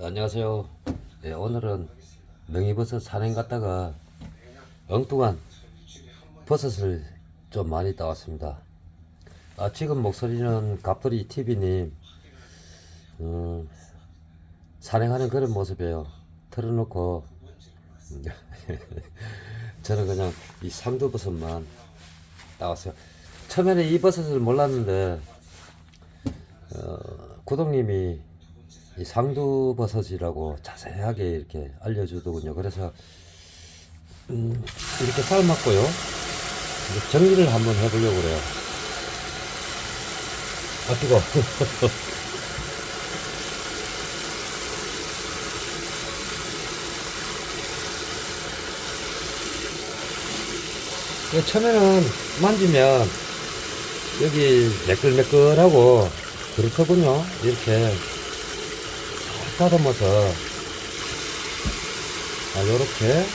안녕하세요. 네, 오늘은 명이버섯 산행 갔다가 엉뚱한 버섯을 좀 많이 따왔습니다. 아, 지금 목소리는 갑돌이 TV님 음, 산행하는 그런 모습이에요. 틀어놓고 음, 저는 그냥 이 상두버섯만 따왔어요. 처음에는 이 버섯을 몰랐는데 어, 구독님이 이 상두버섯이라고 자세하게 이렇게 알려주더군요. 그래서 음, 이렇게 삶았고요. 이제 정리를 한번 해보려고 그래요. 아 뜨거. 처음에는 만지면 여기 매끌매끌하고 그렇거든요. 이렇게 다듬어서 아 요렇게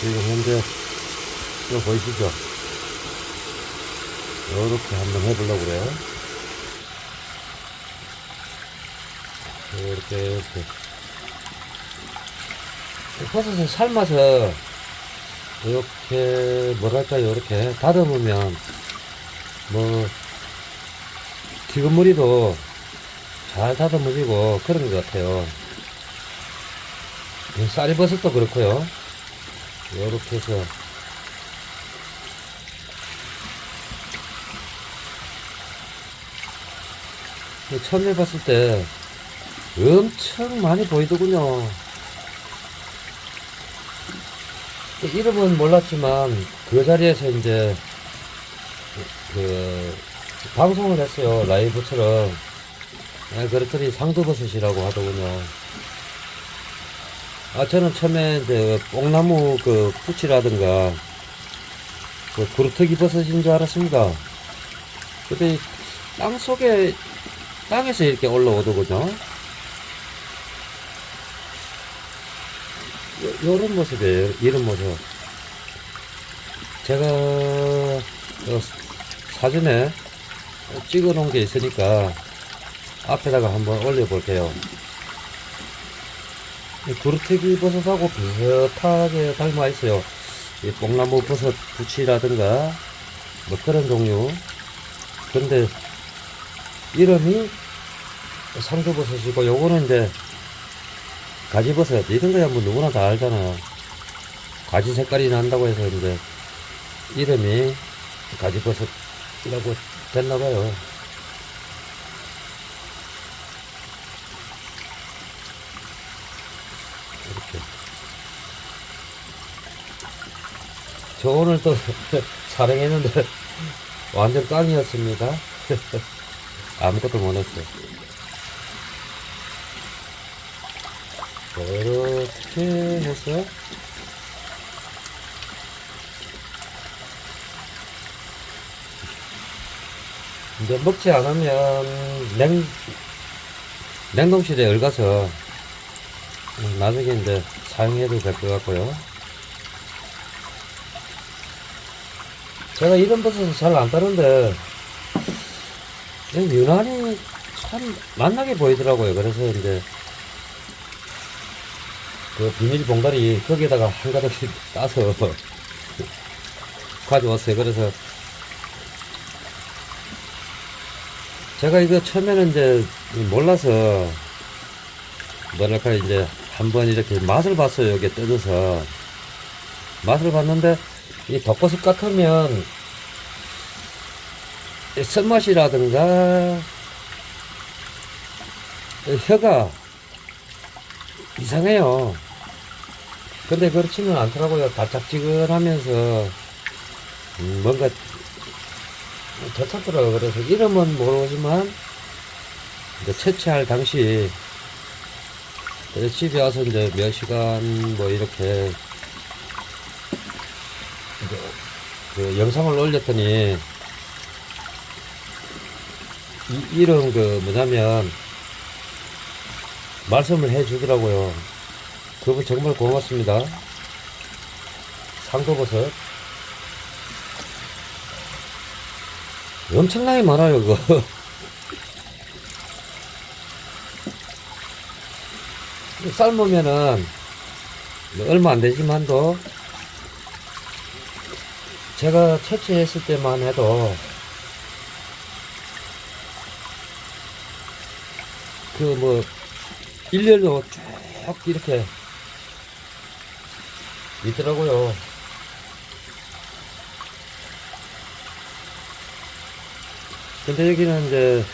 지금 현재 이거 보이시죠? 요렇게 한번 해보려고 그래요. 요렇게 이렇게. 버섯을 삶아서 이렇게 뭐랄까요 이렇게 다듬으면 뭐 기금무리도 잘 다듬어지고 그런 것 같아요. 이 쌀버섯도 그렇고요. 요렇게 해서 이 처음에 봤을 때 엄청 많이 보이더군요. 그 이름은 몰랐지만 그 자리에서 이제 그 방송을 했어요. 라이브처럼. 아, 그랬더니 상두버섯이라고 하더군요. 아, 저는 처음에 이제 뽕나무 그 푸치라든가 그 구르터기 버섯인 줄 알았습니다. 근데 땅 속에, 땅에서 이렇게 올라오더군요. 요, 요런 모습이에요. 이런 모습. 제가 어, 사진에 찍어 놓은 게 있으니까 앞에다가 한번 올려볼게요. 이 구르테기 버섯하고 비슷하게 닮아 있어요. 이 뽕나무 버섯 부치라든가 뭐 그런 종류. 근데 이름이 상주버섯이고 요거는 이제 가지버섯 이런 거야 뭐 누구나 다 알잖아요. 가지 색깔이 난다고 해서 이제 이름이 가지버섯이라고 됐나봐요. 저 오늘 또 촬영했는데 완전 깡이었습니다. 아무것도 못했어요. 이렇게 해서 이제 먹지 않으면 냉, 냉동실에 얼가서 음, 나중에 이제 사용해도 될 것 같고요. 제가 이런 버섯은 잘 안 따는데 유난히 참 만나게 보이더라고요. 그래서 이제 그 비닐 봉다리 거기에다가 한 가닥씩 따서 가져왔어요. 그래서 제가 이거 처음에는 이제 몰라서 뭐랄까 이제 한번 이렇게 맛을 봤어요. 여기 뜯어서 맛을 봤는데 이 덮버섯 같으면 이 쓴맛이라든가 혀가 이상해요. 근데 그렇지는 않더라고요. 달짝지근하면서 음, 뭔가 괜찮더라고요. 그래서 이름은 모르지만 이제 채취할 당시 집에 와서 이제 몇 시간 뭐 이렇게 이제 그 영상을 올렸더니 이, 이런 그 뭐냐면 말씀을 해 주더라고요. 그분 정말 고맙습니다. 상도버섯 엄청나게 많아요, 그거. 삶으면은 뭐 얼마 안 되지만도 제가 채취했을 때만 해도 그 뭐 일렬로 쭉 이렇게 있더라고요. 근데 여기는 이제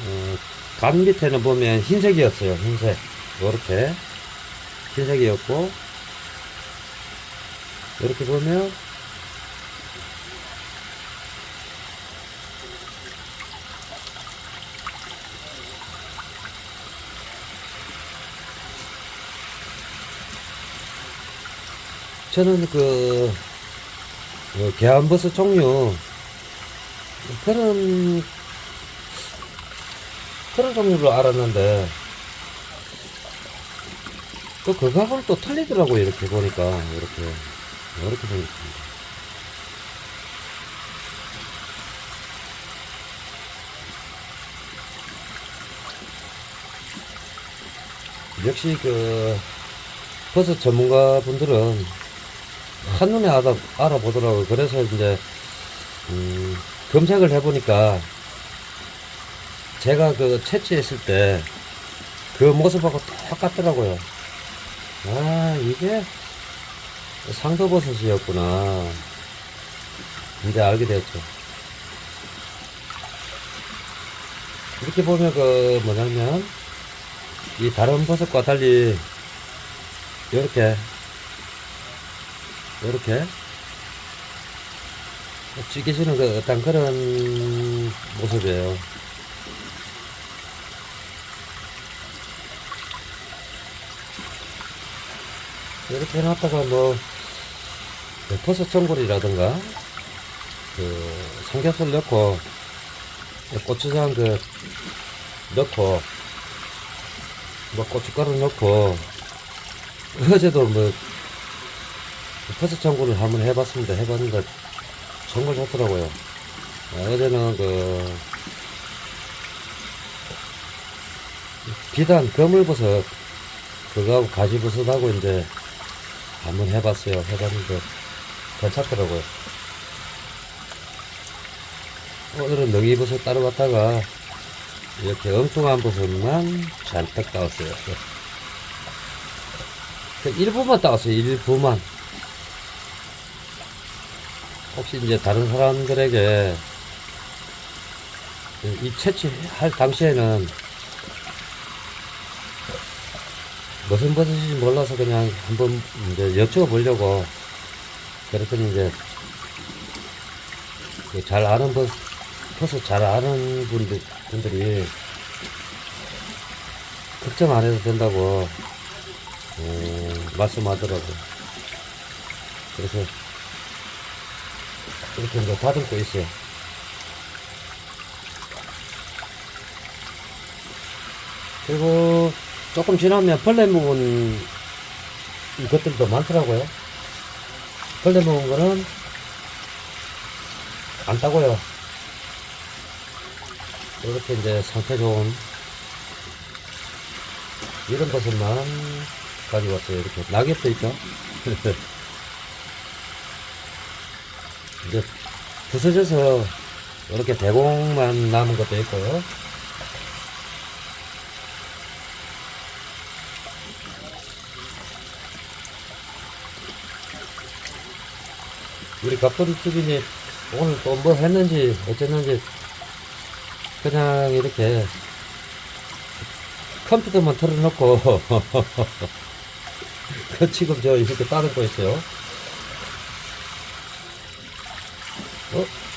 어, 간 밑에는 보면 흰색이었어요. 흰색 이렇게 흰색이었고 이렇게 보면 저는 그 어, 개안버섯 종류 그런 그런 종류로 알았는데 또 그거하고는 또 틀리더라고요 이렇게 보니까. 이렇게 이렇게 생겼습니다. 역시 그 버섯 전문가 분들은 한눈에 알아, 알아보더라고요 그래서 이제 음, 검색을 해보니까 제가 그 채취했을 때 그 모습하고 똑같더라고요. 아, 이게 상도버섯이었구나. 이제 알게 됐죠. 이렇게 보면 그 뭐냐면 이 다른 버섯과 달리 이렇게 이렇게 찌개지는 그 어떤 그런 모습이에요. 이렇게 해놨다가 뭐, 그 버섯 전골이라든가, 그, 삼겹살 넣고, 고추장 그, 넣고, 뭐 고춧가루 넣고, 어제도 뭐, 버섯 전골을 한번 해봤습니다. 해봤는데, 정말 좋더라고요. 아, 어제는 그, 비단 거물버섯, 그거하고 가지버섯하고 이제, 한번 해봤어요. 해봤는데 괜찮더라고요. 오늘은 능이버섯 따러 갔다가 이렇게 엉뚱한 버섯만 잔뜩 따왔어요. 그 일부만 따왔어요. 일부만. 혹시 이제 다른 사람들에게 이 채취할 당시에는 무슨 버섯인지 몰라서 그냥 한번 이제 여쭤보려고 그랬더니 이제 그잘 아는 버섯, 버섯 잘 아는 분들, 분들이 걱정 안 해도 된다고 어, 말씀하더라고요. 그래서 이렇게 이제 다듬고 있어요. 그리고 조금 지나면 벌레 묵은 것들도 많더라고요. 벌레 묵은 거는 안 따고요. 이렇게 이제 상태 좋은 이런 것을만 가지고 왔어요. 이렇게 낙엽도 있죠. 이제 부서져서 이렇게 대공만 남은 것도 있고요. 우리 갑돌이 TV니 오늘 또 뭐 했는지 어쨌는지 그냥 이렇게 컴퓨터만 틀어놓고 그 지금 저 이렇게 따르고 있어요. 어?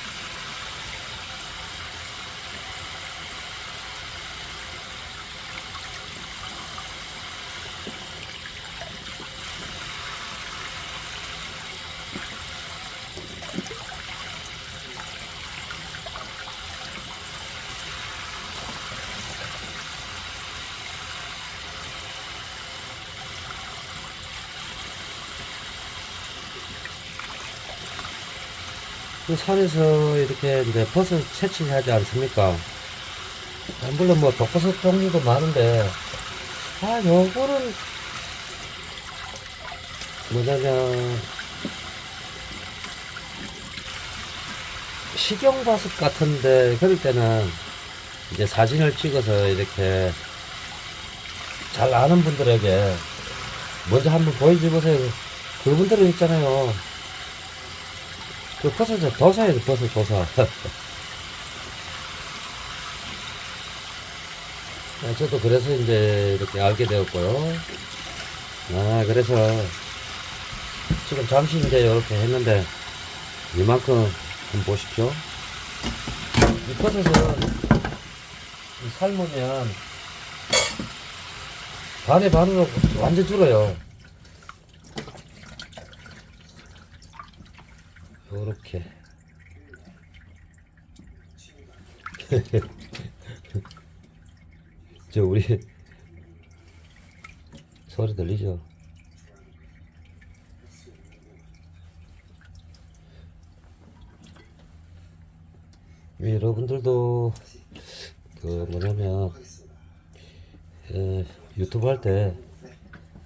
그 산에서 이렇게 이제 버섯 채취하지 않습니까? 아, 물론 뭐 독버섯 종류도 많은데 아, 요거는 뭐냐면 식용버섯 같은데 그럴 때는 이제 사진을 찍어서 이렇게 잘 아는 분들에게 먼저 한번 보여주보세요. 그분들은 있잖아요. 그 버섯을 도사예요, 버섯 도사. 아, 저도 그래서 이제 이렇게 알게 되었고요. 아, 그래서 지금 잠시 이제 이렇게 했는데 이만큼 좀 보십시오. 이 버섯은 이 삶으면 반에 반으로 완전 줄어요. 요렇게. 저 우리 소리 들리죠? 여러분들도 그 뭐냐면 에, 유튜브 할 때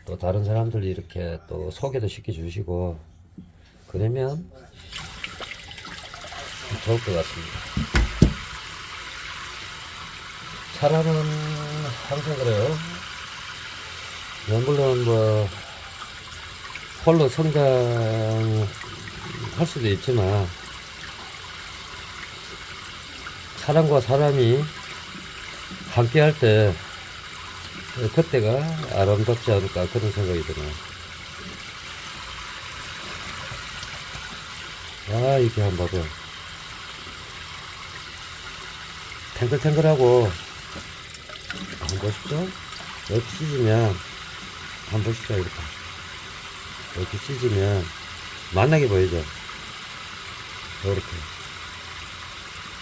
또 다른 사람들 이렇게 또 소개도 시켜 주시고 그러면 좋을 것 같습니다. 사람은 항상 그래요. 뭐 물론 뭐 홀로 성장할 수도 있지만 사람과 사람이 함께 할 때 그때가 아름답지 않을까 그런 생각이 드네요. 아 이렇게 한번 봐봐. 탱글탱글하고 한번 보십시오. 이렇게 찢으면 한번 보십시오 이렇게 이렇게 찢으면 만나게 보이죠. 이렇게.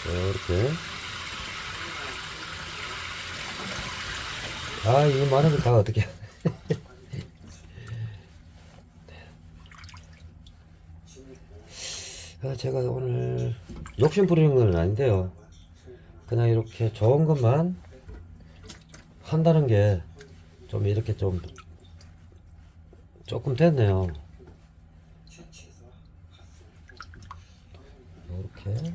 이렇게. 아 이거 많은 걸다 어떻게 아, 제가 오늘 욕심 부리는 건 아닌데요 그냥 이렇게 좋은 것만 한다는 게 좀 이렇게 좀 조금 됐네요. 이렇게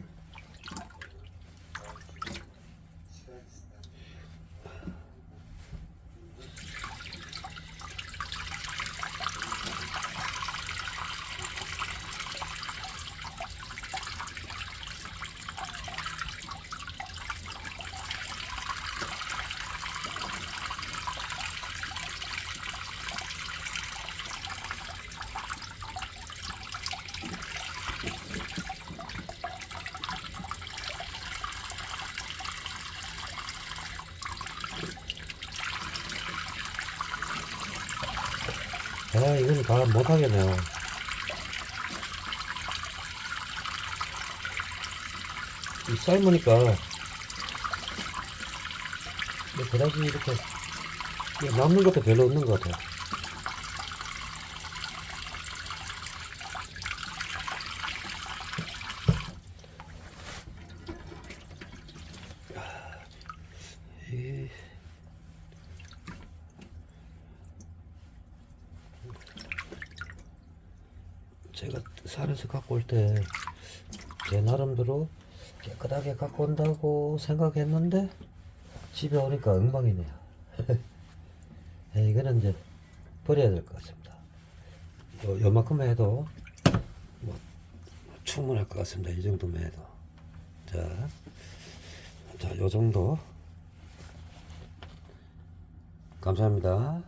아 이거는 다 못하겠네요. 이 삶으니까 뭐 그다지 이렇게 이게 남는 것도 별로 없는 것 같아요 이 제가 산에서 갖고 올 때 제 나름대로 깨끗하게 갖고 온다고 생각했는데 집에 오니까 엉망이네요. 예, 이거는 이제 버려야 될 것 같습니다. 요, 요만큼 해도 뭐 충분할 것 같습니다. 이 정도면 해도. 자, 자, 요 정도. 감사합니다.